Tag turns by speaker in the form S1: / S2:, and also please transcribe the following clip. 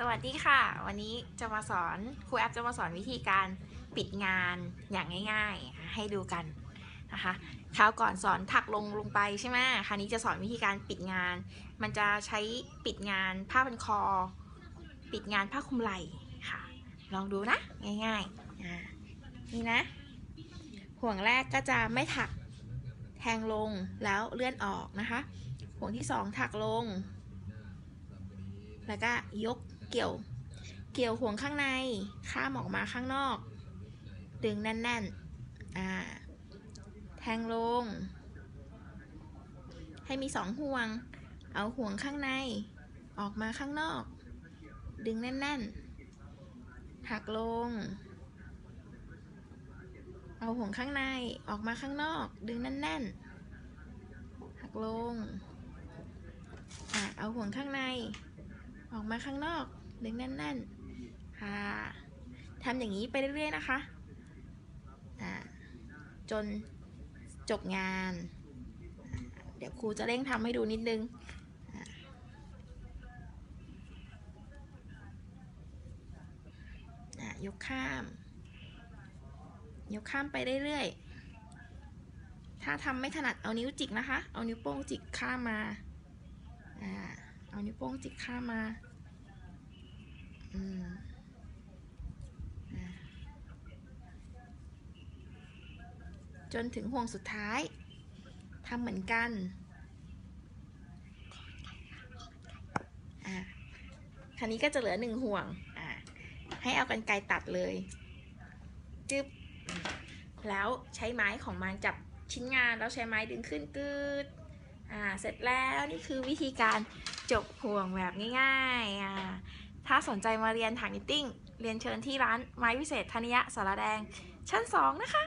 S1: สวัสดีค่ะ วันนี้จะมาสอนครูแอปจะมาสอนวิธีการปิดงานอย่างง่าย ๆ ให้ดูกันนะคะคราวก่อนสอนถักลงลงไปใช่ไหมคราวนี้จะสอนวิธีการปิดงาน มันจะใช้ปิดงานผ้าพันคอ ปิดงานผ้าคลุมไหล่ค่ะ ลองดูนะง่ายๆอ่านี่นะ ห่วงแรกก็จะไม่ถักแทงลงแล้วเลื่อนออกนะคะ ห่วงที่สองถักลง แล้วก็ยก เกี่ยว เกี่ยวห่วงข้างในข้ามออกมาข้างนอก ดึงแน่นๆ อ่า แทงลง ให้มีสองห่วง เอาห่วงข้างใน ออกมาข้างนอก ดึงแน่นๆ หักลง เอาห่วงข้างในออกมาข้างนอก ดึงแน่นๆ หักลง อ่าเอาห่วงข้างใน ออกมาข้างนอกดึงแน่นๆค่ะทำอย่างนี้ไปเรื่อยๆนะคะจนจบงาน เดี๋ยวครูจะเร่งทำให้ดูนิดนึงยกข้าม ยกข้ามไปเรื่อยๆ ถ้าทำไม่ถนัดเอานิ้วจิกนะคะ เอานิ้วโป้งจิกข้ามมา อ่า เอานิ้วโป้งจิกข้ามมา อืมจนถึงห่วงสุดท้ายทำเหมือนกันอ่าคราวนี้ก็จะเหลือหนึ่งห่วงอ่าให้เอากันไกรตัดเลย จึ๊บ แล้วใช้ไม้ของมันจับชิ้นงาน แล้วใช้ไม้ดึงขึ้นกึดอ่า เสร็จแล้วนี่คือวิธีการ จบห่วงแบบง่ายๆอะถ้าสนใจมาเรียนถักนิตติ้ง เรียนเชิญที่ร้านไม้วิเศษธนิยะสารแดง ชั้น 2 นะคะ